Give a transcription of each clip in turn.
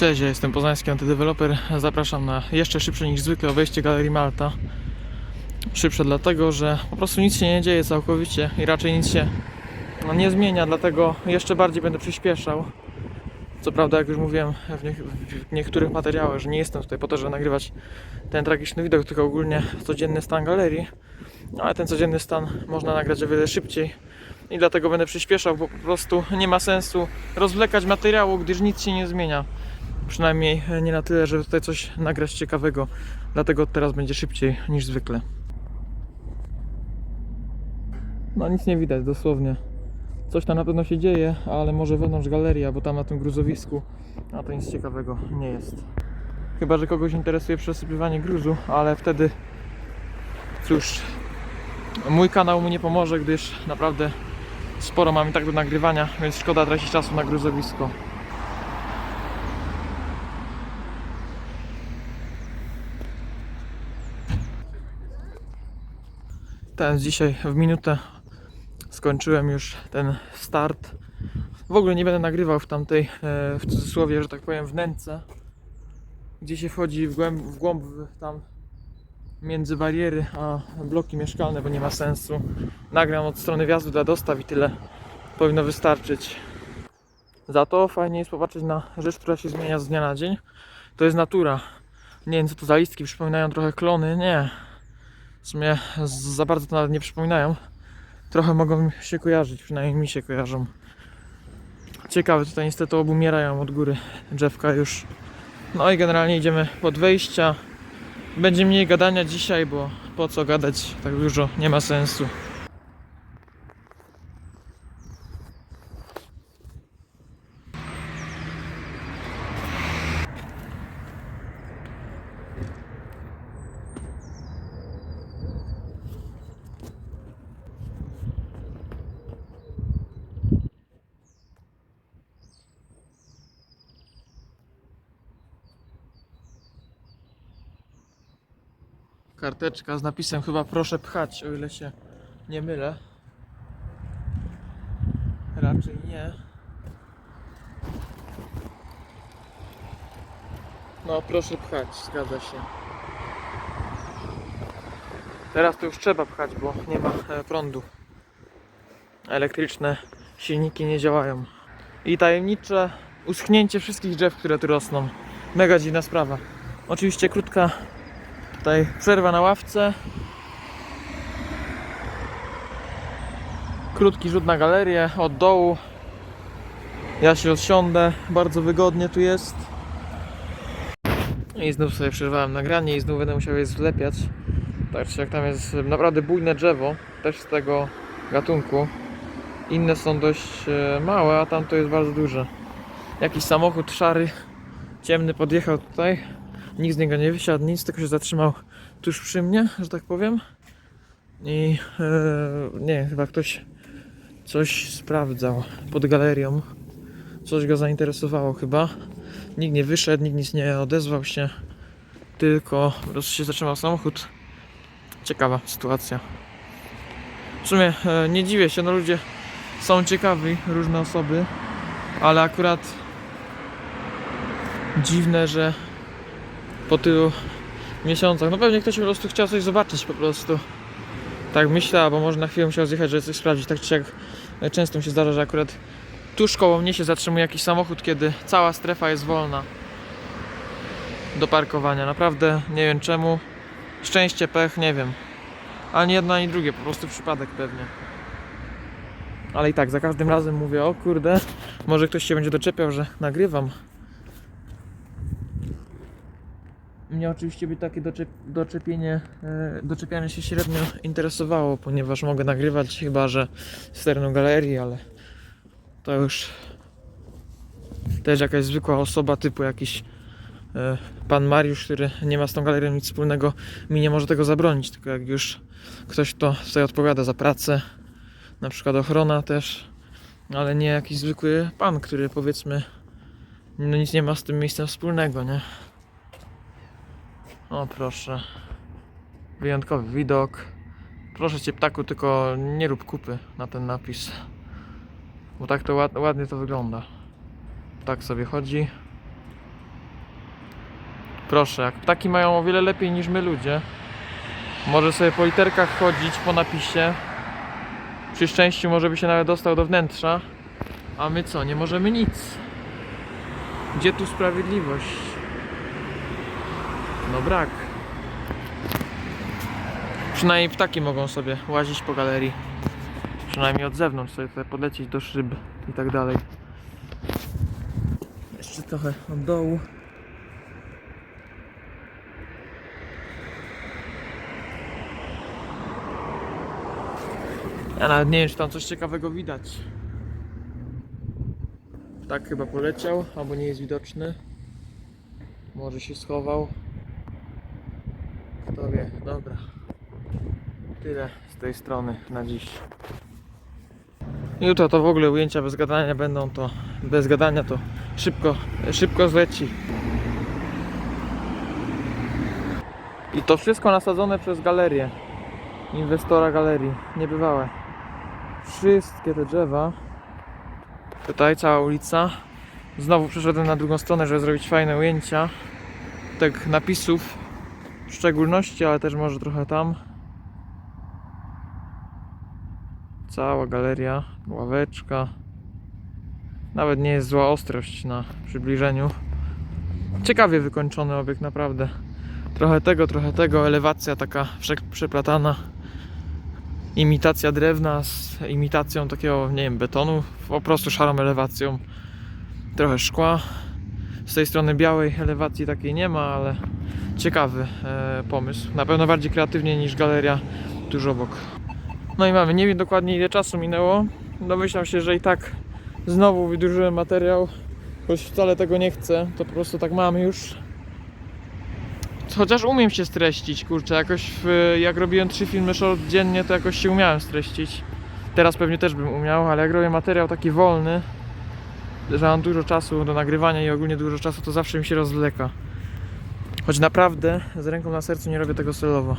Cześć, ja jestem poznański antydeweloper. Zapraszam na jeszcze szybsze niż zwykle wejście Galerii Malta. Szybsze dlatego, że po prostu nic się nie dzieje całkowicie i raczej nic się no, nie zmienia, dlatego jeszcze bardziej będę przyspieszał. Co prawda, jak już mówiłem w, nie, w niektórych materiałach, że nie jestem tutaj po to, żeby nagrywać ten tragiczny widok, tylko ogólnie codzienny stan galerii. No, ale ten codzienny stan można nagrać o wiele szybciej i dlatego będę przyspieszał, bo po prostu nie ma sensu rozwlekać materiału, gdyż nic się nie zmienia. Przynajmniej nie na tyle, żeby tutaj coś nagrać ciekawego. Dlatego teraz będzie szybciej niż zwykle. No nic nie widać, dosłownie. Coś tam na pewno się dzieje, ale może wewnątrz galeria, bo tam na tym gruzowisku, a to nic ciekawego nie jest. Chyba, że kogoś interesuje przesypywanie gruzu, ale wtedy cóż, mój kanał mu nie pomoże, gdyż naprawdę sporo mam i tak do nagrywania, więc szkoda tracić czasu na gruzowisko. Ten dzisiaj w minutę skończyłem już ten start. W ogóle nie będę nagrywał w tamtej, e, w cudzysłowie, że tak powiem, wnęce, gdzie się wchodzi w głąb, w głąb tam między bariery a bloki mieszkalne, bo nie ma sensu. Nagram od strony wjazdu dla dostaw i tyle powinno wystarczyć. Za to fajnie jest popatrzeć na rzecz, która się zmienia z dnia na dzień. To jest natura. Nie wiem co to za listki, przypominają trochę klony. Nie. W sumie za bardzo to nawet nie przypominają. Trochę mogą się kojarzyć, przynajmniej mi się kojarzą. Ciekawe, tutaj niestety obumierają od góry drzewka już. No i generalnie idziemy pod wejścia. Będzie mniej gadania dzisiaj, bo po co gadać tak dużo, nie ma sensu. Karteczka z napisem chyba proszę pchać, o ile się nie mylę. Raczej nie. No proszę pchać, zgadza się. Teraz to już trzeba pchać, bo nie ma e, prądu. Elektryczne silniki nie działają. I tajemnicze uschnięcie wszystkich drzew, które tu rosną. Mega dziwna sprawa. Oczywiście krótka Tutaj przerwa na ławce. Krótki rzut na galerię od dołu. Ja się rozsiądę, bardzo wygodnie tu jest. I znów sobie przerwałem nagranie i znów będę musiał je zlepiać. Patrzcie jak tam jest naprawdę bujne drzewo, też z tego gatunku. Inne są dość e, małe, a tam to jest bardzo duże. Jakiś samochód szary, ciemny podjechał tutaj. Nikt z niego nie wysiadł, nic, tylko się zatrzymał tuż przy mnie, że tak powiem. I e, nie, chyba ktoś coś sprawdzał pod galerią. Coś go zainteresowało chyba. Nikt nie wyszedł, nikt nic nie odezwał się. Tylko po prostu się zatrzymał samochód. Ciekawa sytuacja. W sumie e, nie dziwię się, no ludzie są ciekawi, różne osoby, ale akurat dziwne, że po tylu miesiącach. No pewnie ktoś po prostu chciał coś zobaczyć po prostu. Tak myślę, albo może na chwilę musiał zjechać, żeby coś sprawdzić. Tak czy jak często mi się zdarza, że akurat tuż koło mnie się zatrzymuje jakiś samochód, kiedy cała strefa jest wolna do parkowania. Naprawdę nie wiem czemu. Szczęście, pech, nie wiem. Ani jedno, ani drugie, po prostu przypadek pewnie. Ale i tak, za każdym razem mówię, o kurde, może ktoś się będzie doczepiał, że nagrywam. Mnie oczywiście by takie doczep doczepienie, e, doczepianie się średnio interesowało, ponieważ mogę nagrywać chyba, że z terenu galerii, ale to już też jakaś zwykła osoba typu jakiś e, pan Mariusz, który nie ma z tą galerią nic wspólnego, mi nie może tego zabronić, tylko jak już ktoś to tutaj odpowiada za pracę, na przykład ochrona też, ale nie jakiś zwykły pan, który powiedzmy no nic nie ma z tym miejscem wspólnego, nie? O proszę. Wyjątkowy widok. Proszę cię ptaku, tylko nie rób kupy na ten napis. Bo tak to ład, ładnie to wygląda. Tak sobie chodzi. Proszę, jak ptaki mają o wiele lepiej niż my ludzie. Może sobie po literkach chodzić, po napisie. Przy szczęściu może by się nawet dostał do wnętrza. A my co, nie możemy nic. Gdzie tu sprawiedliwość? No brak. Przynajmniej ptaki mogą sobie łazić po galerii. Przynajmniej od zewnątrz sobie tutaj podlecieć do szyb i tak dalej. Jeszcze trochę od dołu. Ja nawet nie wiem, czy tam coś ciekawego widać. Tak chyba poleciał, albo nie jest widoczny. Może się schował. Dobra. Tyle z tej strony na dziś. Jutro to w ogóle ujęcia bez gadania będą, to bez gadania to szybko, szybko zleci. I to wszystko nasadzone przez galerię. Inwestora galerii. Niebywałe. Wszystkie te drzewa. Tutaj cała ulica. Znowu przeszedłem na drugą stronę, żeby zrobić fajne ujęcia. Tak napisów w szczególności, ale też może trochę tam. Cała galeria, ławeczka. Nawet nie jest zła ostrość na przybliżeniu. Ciekawie wykończony obiekt, naprawdę. Trochę tego, trochę tego, elewacja taka przeplatana. Imitacja drewna z imitacją takiego, nie wiem, betonu, po prostu szarą elewacją. Trochę szkła. Z tej strony białej elewacji takiej nie ma, ale ciekawy e, pomysł. Na pewno bardziej kreatywnie niż galeria tuż obok. No i mamy, nie wiem dokładnie ile czasu minęło. Domyślam się, że i tak znowu wydłużyłem materiał, choć wcale tego nie chcę, to po prostu tak mam już. Chociaż umiem się streścić, kurczę, jakoś w, jak robiłem trzy filmy short dziennie, to jakoś się umiałem streścić. Teraz pewnie też bym umiał, ale jak robię materiał taki wolny, że mam dużo czasu do nagrywania i ogólnie dużo czasu, to zawsze mi się rozwleka. Choć naprawdę z ręką na sercu nie robię tego celowo.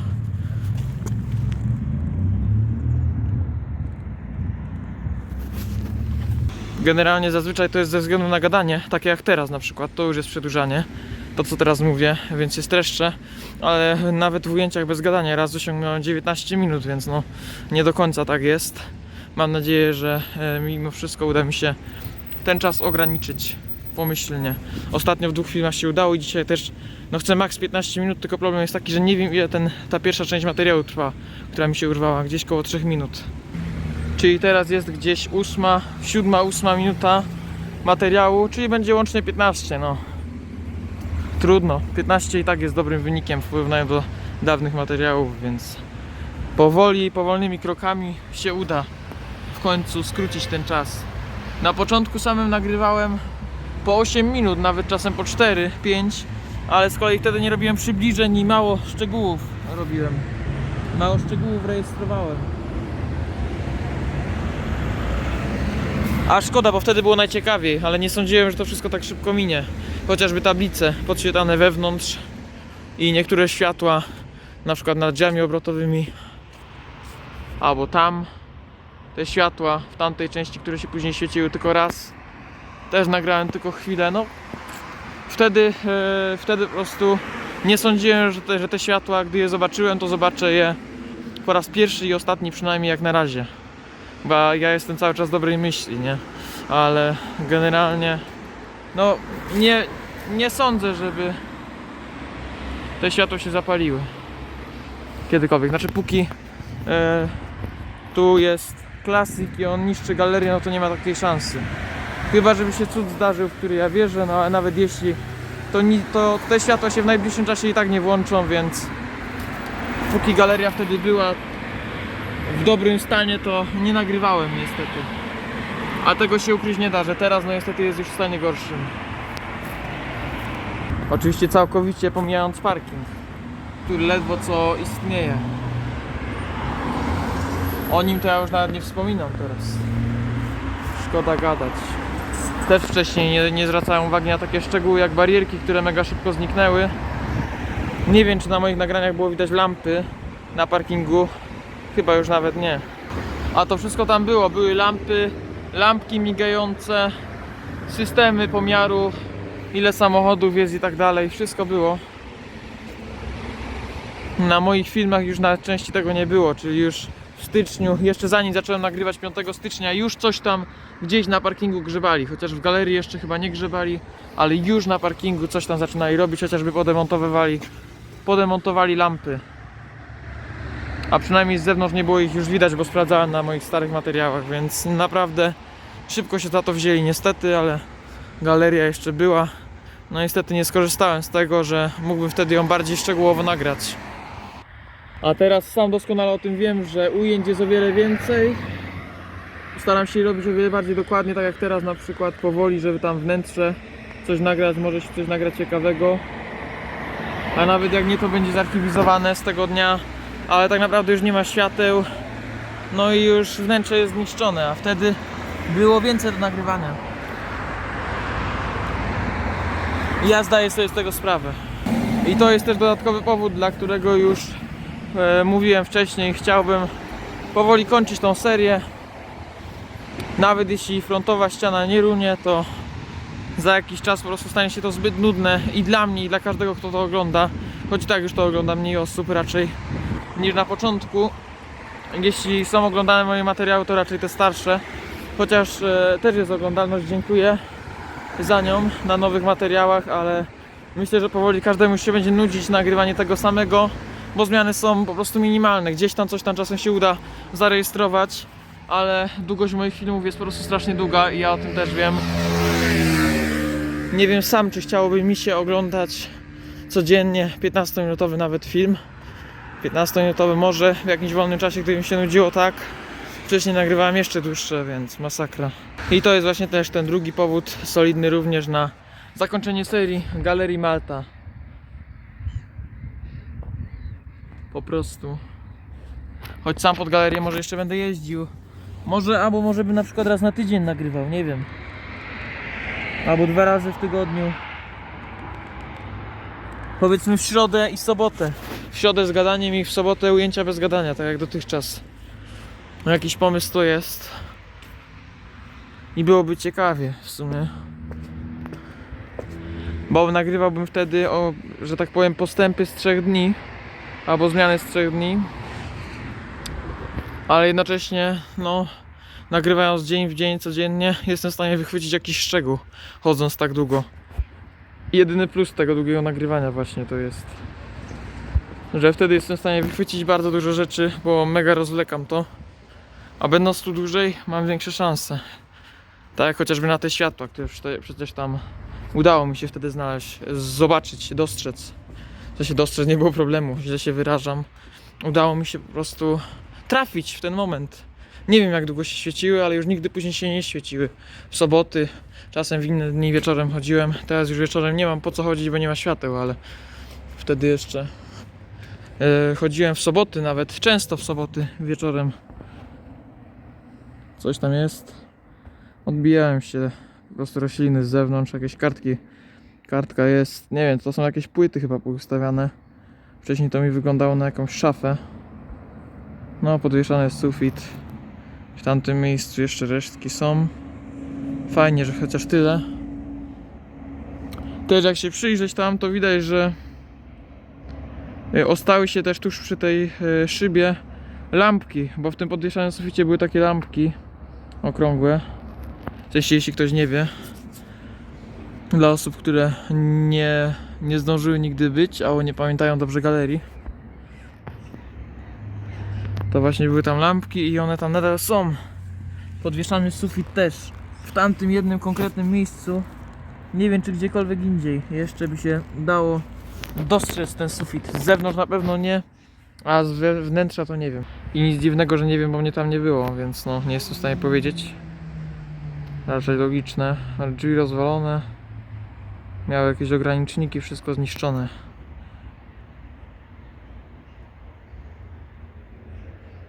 Generalnie zazwyczaj to jest ze względu na gadanie, takie jak teraz na przykład, to już jest przedłużanie, to co teraz mówię, więc się streszczę, ale nawet w ujęciach bez gadania raz osiągnąłem 19 minut, więc no nie do końca tak jest. Mam nadzieję, że e, mimo wszystko uda mi się ten czas ograniczyć pomyślnie. Ostatnio w dwóch filmach się udało i dzisiaj też no chcę maks 15 minut, tylko problem jest taki, że nie wiem ile ten, ta pierwsza część materiału trwa, która mi się urwała, gdzieś koło 3 minut. Czyli teraz jest gdzieś 8, 7, 8 minuta materiału, czyli będzie łącznie 15, no. Trudno, 15 i tak jest dobrym wynikiem w porównaniu do dawnych materiałów, więc powoli, powolnymi krokami się uda w końcu skrócić ten czas. Na początku samym nagrywałem po 8 minut, nawet czasem po 4, 5, ale z kolei wtedy nie robiłem przybliżeń i mało szczegółów robiłem. Mało szczegółów rejestrowałem. A szkoda, bo wtedy było najciekawiej, ale nie sądziłem, że to wszystko tak szybko minie. Chociażby tablice podświetlane wewnątrz i niektóre światła, na przykład nad drzwiami obrotowymi, albo tam te światła w tamtej części, które się później świeciły tylko raz. Też nagrałem tylko chwilę. No, wtedy, e, wtedy po prostu nie sądziłem, że te, że te światła, gdy je zobaczyłem, to zobaczę je po raz pierwszy i ostatni, przynajmniej jak na razie. Bo ja jestem cały czas dobrej myśli, nie? Ale generalnie, no, nie, nie sądzę, żeby te światła się zapaliły. Kiedykolwiek. Znaczy, póki e, tu jest klasyk i on niszczy galerię, no to nie ma takiej szansy. Chyba, żeby się cud zdarzył, w który ja wierzę, no ale nawet jeśli, to, ni, to te światła się w najbliższym czasie i tak nie włączą, więc póki galeria wtedy była w dobrym stanie, to nie nagrywałem niestety. A tego się ukryć nie da, że teraz no niestety jest już w stanie gorszym. Oczywiście całkowicie pomijając parking, który ledwo co istnieje. O nim to ja już nawet nie wspominam teraz. Szkoda gadać. Też wcześniej nie, nie zwracałem uwagi na takie szczegóły jak barierki, które mega szybko zniknęły. Nie wiem czy na moich nagraniach było widać lampy na parkingu. Chyba już nawet nie. A to wszystko tam było. Były lampy, lampki migające, systemy pomiaru, ile samochodów jest i tak dalej. Wszystko było. na moich filmach już na części tego nie było, czyli już styczniu, jeszcze zanim zacząłem nagrywać 5 stycznia, już coś tam gdzieś na parkingu grzebali, chociaż w galerii jeszcze chyba nie grzebali, ale już na parkingu coś tam zaczynali robić, chociażby podemontowywali, podemontowali lampy. A przynajmniej z zewnątrz nie było ich już widać, bo sprawdzałem na moich starych materiałach, więc naprawdę szybko się za to wzięli niestety, ale galeria jeszcze była. No niestety nie skorzystałem z tego, że mógłbym wtedy ją bardziej szczegółowo nagrać. A teraz sam doskonale o tym wiem, że ujęć jest o wiele więcej. Staram się robić o wiele bardziej dokładnie, tak jak teraz na przykład powoli, żeby tam wnętrze coś nagrać, może się coś nagrać ciekawego. A nawet jak nie, to będzie zarchiwizowane z tego dnia, ale tak naprawdę już nie ma świateł. No i już wnętrze jest zniszczone, a wtedy było więcej do nagrywania. I ja zdaję sobie z tego sprawę. I to jest też dodatkowy powód, dla którego już mówiłem wcześniej, chciałbym powoli kończyć tą serię. Nawet jeśli frontowa ściana nie runie, to za jakiś czas po prostu stanie się to zbyt nudne i dla mnie, i dla każdego, kto to ogląda. Choć tak już to ogląda mniej osób raczej niż na początku. Jeśli są oglądane moje materiały, to raczej te starsze. Chociaż e, też jest oglądalność, dziękuję za nią na nowych materiałach, ale myślę, że powoli każdemu się będzie nudzić nagrywanie tego samego, bo zmiany są po prostu minimalne. Gdzieś tam coś tam czasem się uda zarejestrować, ale długość moich filmów jest po prostu strasznie długa i ja o tym też wiem. Nie wiem sam, czy chciałoby mi się oglądać codziennie 15-minutowy nawet film. 15-minutowy może w jakimś wolnym czasie, gdyby mi się nudziło tak. Wcześniej nagrywałem jeszcze dłuższe, więc masakra. I to jest właśnie też ten drugi powód, solidny również na zakończenie serii Galerii Malta. Po prostu. Choć sam pod galerię może jeszcze będę jeździł. Może, albo może bym na przykład raz na tydzień nagrywał, nie wiem. Albo dwa razy w tygodniu. Powiedzmy w środę i sobotę. W środę z gadaniem i w sobotę ujęcia bez gadania, tak jak dotychczas. No jakiś pomysł to jest. I byłoby ciekawie w sumie. Bo nagrywałbym wtedy o, że tak powiem, postępy z trzech dni. Albo zmiany z trzech dni. Ale jednocześnie, no, nagrywając dzień w dzień, codziennie, jestem w stanie wychwycić jakiś szczegół, chodząc tak długo. Jedyny plus tego długiego nagrywania właśnie to jest, że wtedy jestem w stanie wychwycić bardzo dużo rzeczy, bo mega rozwlekam to. A będąc tu dłużej, mam większe szanse. Tak jak chociażby na te światła, które przecież tam udało mi się wtedy znaleźć, zobaczyć, dostrzec. To się dostrzec nie było problemu, źle się wyrażam. Udało mi się po prostu trafić w ten moment. Nie wiem jak długo się świeciły, ale już nigdy później się nie świeciły. W soboty, czasem w inne dni wieczorem chodziłem. Teraz już wieczorem nie mam po co chodzić, bo nie ma świateł, ale wtedy jeszcze e, chodziłem w soboty, nawet często w soboty wieczorem. Coś tam jest. Odbijałem się po prostu rośliny z zewnątrz, jakieś kartki. Kartka jest, nie wiem, to są jakieś płyty chyba poustawiane. Wcześniej to mi wyglądało na jakąś szafę. No, podwieszany jest sufit. W tamtym miejscu jeszcze resztki są. Fajnie, że chociaż tyle. Też jak się przyjrzeć tam, to widać, że e, ostały się też tuż przy tej e, szybie lampki, bo w tym podwieszanym suficie były takie lampki okrągłe. Jeśli, jeśli ktoś nie wie. Dla osób, które nie, nie zdążyły nigdy być, albo nie pamiętają dobrze galerii. To właśnie były tam lampki i one tam nadal są. Podwieszany sufit też. W tamtym jednym konkretnym miejscu. Nie wiem czy gdziekolwiek indziej jeszcze by się dało dostrzec ten sufit. Z zewnątrz na pewno nie, a z wnętrza to nie wiem. I nic dziwnego, że nie wiem, bo mnie tam nie było, więc no nie jestem w stanie powiedzieć. Raczej logiczne, drzwi rozwalone. Miały jakieś ograniczniki, wszystko zniszczone.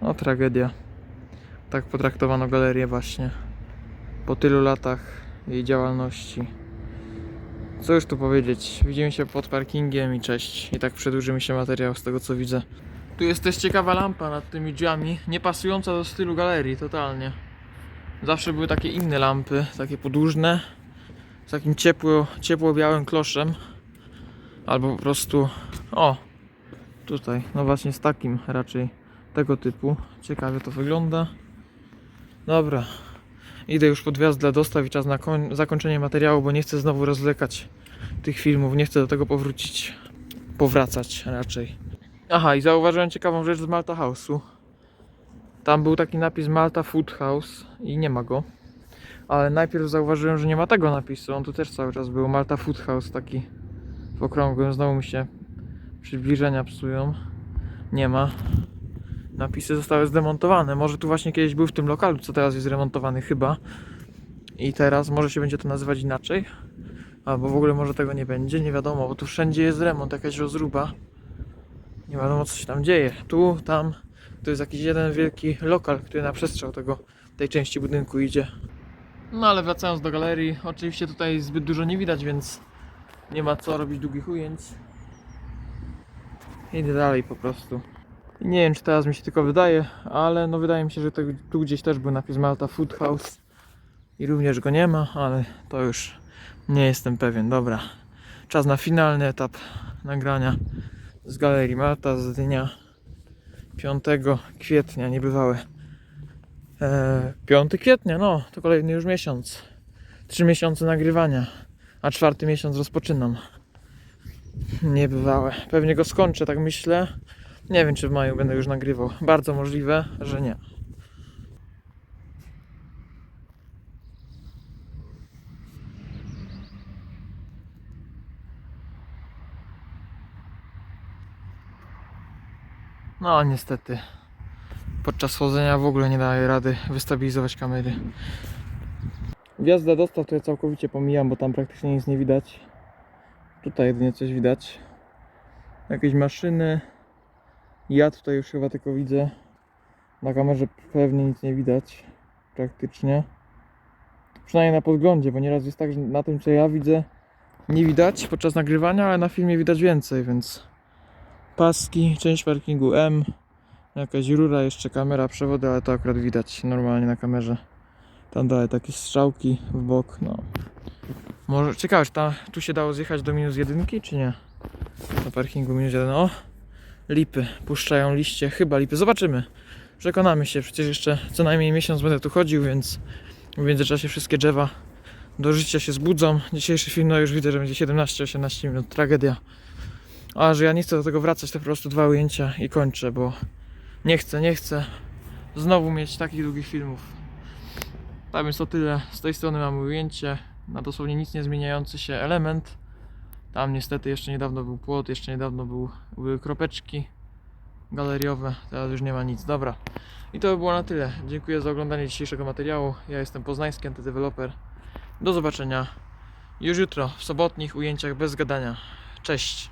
No tragedia. Tak potraktowano galerię właśnie. Po tylu latach jej działalności. Co już tu powiedzieć? Widzimy się pod parkingiem i cześć. I tak przedłuży mi się materiał z tego co widzę. Tu jest też ciekawa lampa nad tymi drzwiami, nie pasująca do stylu galerii totalnie. Zawsze były takie inne lampy, takie podłużne, z takim ciepło, ciepło-białym kloszem. Albo po prostu, o, Tutaj, no właśnie z takim raczej tego typu. Ciekawie to wygląda. Dobra. Idę już pod wjazd dla dostaw i czas na koń- zakończenie materiału, bo nie chcę znowu rozlekać tych filmów. Nie chcę do tego powrócić. Powracać raczej. Aha, i zauważyłem ciekawą rzecz z Malta House'u. Tam był taki napis Malta Food House i nie ma go. Ale najpierw zauważyłem, że nie ma tego napisu. On tu też cały czas był. Malta Food House taki w okrągłym. Znowu mi się przybliżenia psują. Nie ma. Napisy zostały zdemontowane. Może tu właśnie kiedyś był w tym lokalu, co teraz jest remontowany chyba. I teraz może się będzie to nazywać inaczej. Albo w ogóle może tego nie będzie, nie wiadomo, bo tu wszędzie jest remont, jakaś rozruba. Nie wiadomo co się tam dzieje. Tu, tam, to jest jakiś jeden wielki lokal, który na przestrzał tego, tej części budynku idzie. No ale wracając do galerii, oczywiście tutaj zbyt dużo nie widać, więc nie ma co robić długich ujęć. Idę dalej po prostu. Nie wiem czy teraz mi się tylko wydaje, ale no wydaje mi się, że to, tu gdzieś też był napis Malta Food House. I również go nie ma, ale to już nie jestem pewien. Dobra, czas na finalny etap nagrania z Galerii Malta z dnia 5 kwietnia, niebywałe. Eee, 5 kwietnia, no, to kolejny już miesiąc. Trzy miesiące nagrywania, a czwarty miesiąc rozpoczynam. Niebywałe. Pewnie go skończę, tak myślę. Nie wiem, czy w maju będę już nagrywał. Bardzo możliwe, że nie. No, niestety. Podczas chodzenia w ogóle nie daje rady wystabilizować kamery. Wjazd do dostaw to ja całkowicie pomijam, bo tam praktycznie nic nie widać. Tutaj jedynie coś widać. Jakieś maszyny. Ja tutaj już chyba tylko widzę. Na kamerze pewnie nic nie widać. Praktycznie. Przynajmniej na podglądzie, bo nieraz jest tak, że na tym co ja widzę nie widać podczas nagrywania, ale na filmie widać więcej, więc paski, część parkingu M, jakaś rura, jeszcze kamera, przewody, ale to akurat widać normalnie na kamerze. Tam dalej takie strzałki w bok, no. Może, ciekawe, czy tu się dało zjechać do minus jedynki, czy nie? Na parkingu minus jeden, o! Lipy, puszczają liście, chyba lipy, zobaczymy. Przekonamy się, przecież jeszcze co najmniej miesiąc będę tu chodził, więc w międzyczasie wszystkie drzewa do życia się zbudzą. Dzisiejszy film, no już widzę, że będzie 17-18 minut, tragedia. A że ja nie chcę do tego wracać, to po prostu dwa ujęcia i kończę, bo nie chcę, nie chcę znowu mieć takich długich filmów. Tak więc to tyle. Z tej strony mamy ujęcie na dosłownie nic nie zmieniający się element. Tam niestety jeszcze niedawno był płot, jeszcze niedawno był, były kropeczki galeriowe, teraz już nie ma nic. Dobra. I to by było na tyle. Dziękuję za oglądanie dzisiejszego materiału. Ja jestem poznański antydeweloper. Do zobaczenia już jutro w sobotnich ujęciach bez gadania. Cześć!